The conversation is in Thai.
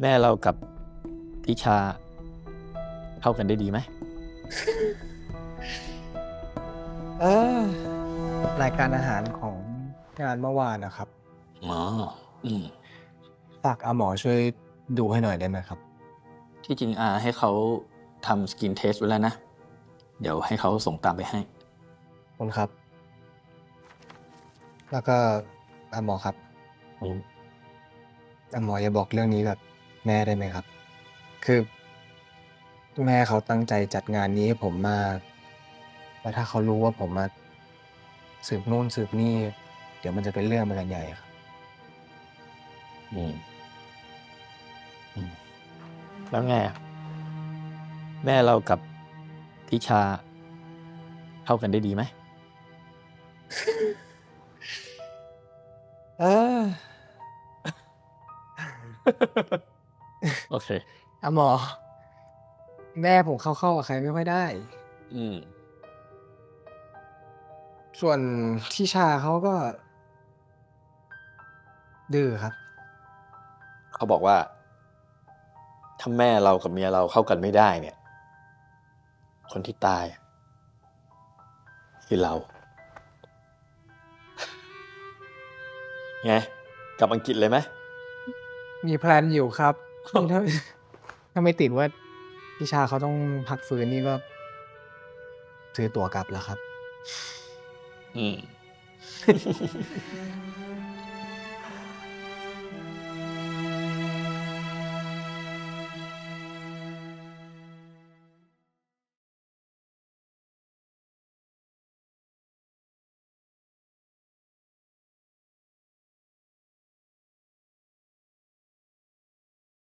แม่เรากับทิชา เข้ากันได้ดีไหม เออรายการอาหารของงานเมื่อวานนะครับอ๋ออืม ฝากอาหมอช่วยดูให้หน่อยได้ไหมครับ ที่จริงอาให้เขาทำสกินเทสไว้แล้วนะ เดี๋ยวให้เขาส่งตามไปให้ ขอบคุณครับ แล้วก็อาหมอครับอืมอาหมออย่าบอกเรื่องนี้กับ แม่ได้ไหมครับ คือ แม่เขาตั้งใจจัดงานนี้ให้ผมมากแล้วถ้าเขารู้ว่าผมมาสืบนู่นสืบนี่ เดี๋ยวมันจะเป็นเรื่องไปกันใหญ่ครับ อืมอืมแล้วไงอะแม่เรากับทิชาเข้ากันได้ดีไหม เออ โอเคอาหมอ แม่ผมเข้าเข้ากับใครไม่ค่อยได้ อืม ส่วนทิชาเขาก็ ดื้อครับ เขาบอกว่า ถ้าแม่เรากับเมียเราเข้ากันไม่ได้เนี่ย คนที่ตายอะคือเรา ไง กลับอังกฤษเลยไหม มีแพลนอยู่ครับ นี่ถ้าถ้าไม่ติดว่าพี่ชาเขาต้องพักฟื้นนี่ก็ ซื้อตั๋วกลับแล้วครับ อืม